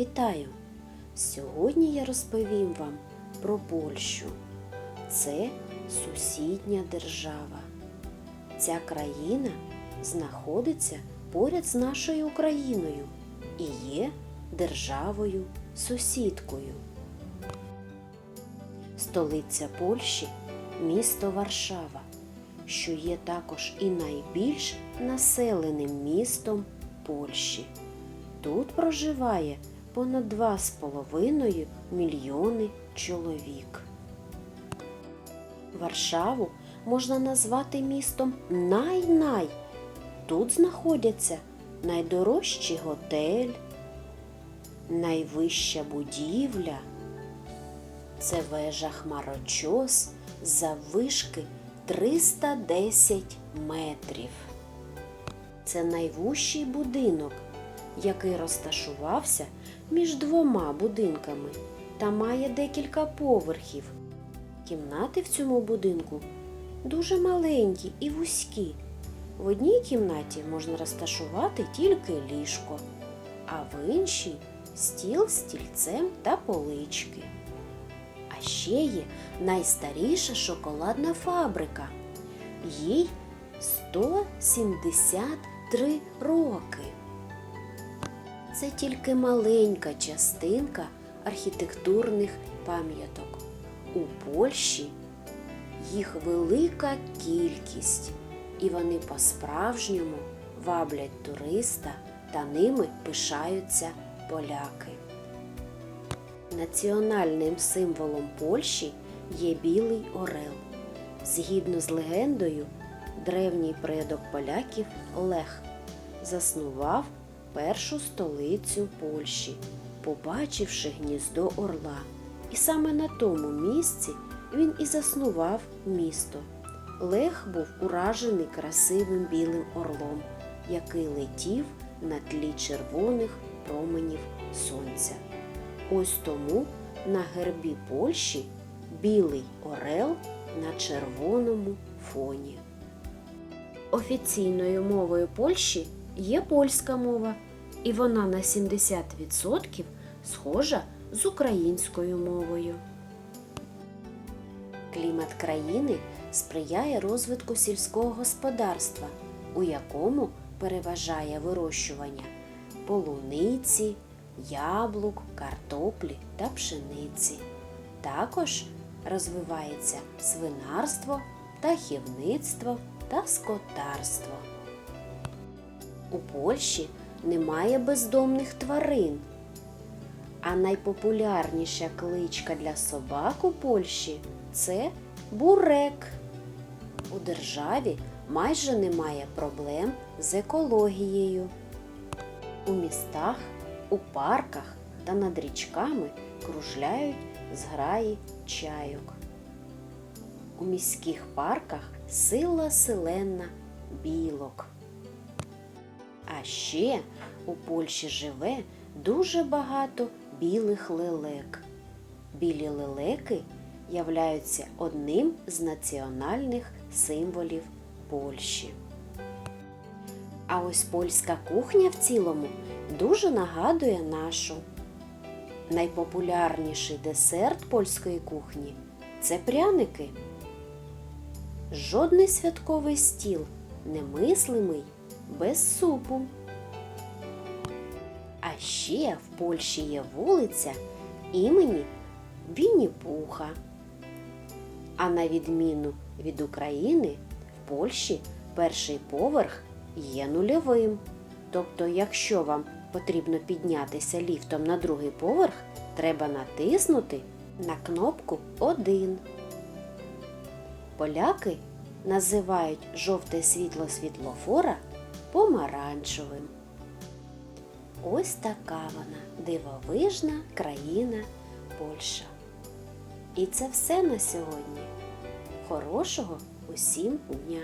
Вітаю! Сьогодні я розповім вам про Польщу. Це сусідня держава. Ця країна знаходиться поряд з нашою Україною і є державою сусідкою. Столиця Польщі місто Варшава, що є також і найбільш населеним містом Польщі. Тут проживає понад 2,5 мільйони чоловік. Варшаву можна назвати містом най-най. Тут знаходяться найдорожчий готель, найвища будівля. Це вежа Хмарочос заввишки 310 метрів. Це найвужчий будинок, який розташувався між двома будинками та має декілька поверхів. Кімнати в цьому будинку дуже маленькі і вузькі. В одній кімнаті можна розташувати тільки ліжко, а в іншій стіл з стільцем та полички. А ще є найстаріша шоколадна фабрика. Їй 173 роки. Це тільки маленька частинка архітектурних пам'яток. У Польщі їх велика кількість, і вони по-справжньому ваблять туриста та ними пишаються поляки. Національним символом Польщі є білий орел. Згідно з легендою, древній предок поляків Лех заснував першу столицю Польщі, побачивши гніздо орла. І саме на тому місці він і заснував місто. Лех був уражений красивим білим орлом, який летів на тлі червоних променів сонця. Ось тому на гербі Польщі білий орел на червоному фоні. Офіційною мовою Польщі є польська мова, і вона на 70% схожа з українською мовою. Клімат країни сприяє розвитку сільського господарства, у якому переважає вирощування полуниці, яблук, картоплі та пшениці. Також розвивається свинарство, птахівництво та скотарство. У Польщі немає бездомних тварин. А найпопулярніша кличка для собак у Польщі це бурек. У державі майже немає проблем з екологією. У містах, у парках та над річками кружляють зграї чайок. У міських парках сила селена білок. А ще у Польщі живе дуже багато білих лелек. Білі лелеки являються одним з національних символів Польщі. А ось польська кухня в цілому дуже нагадує нашу. Найпопулярніший десерт польської кухні це пряники. Жодний святковий стіл немислимий без супу. А ще в Польщі є вулиця імені Вінні-Пуха. А на відміну від України, в Польщі перший поверх є нульовим. Тобто, якщо вам потрібно піднятися ліфтом на другий поверх, треба натиснути на кнопку 1. Поляки називають жовте світло світлофора помаранчевим. Ось така вона дивовижна країна Польща. І це все на сьогодні. Хорошого усім дня.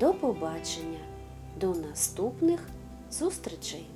До побачення, до наступних зустрічей!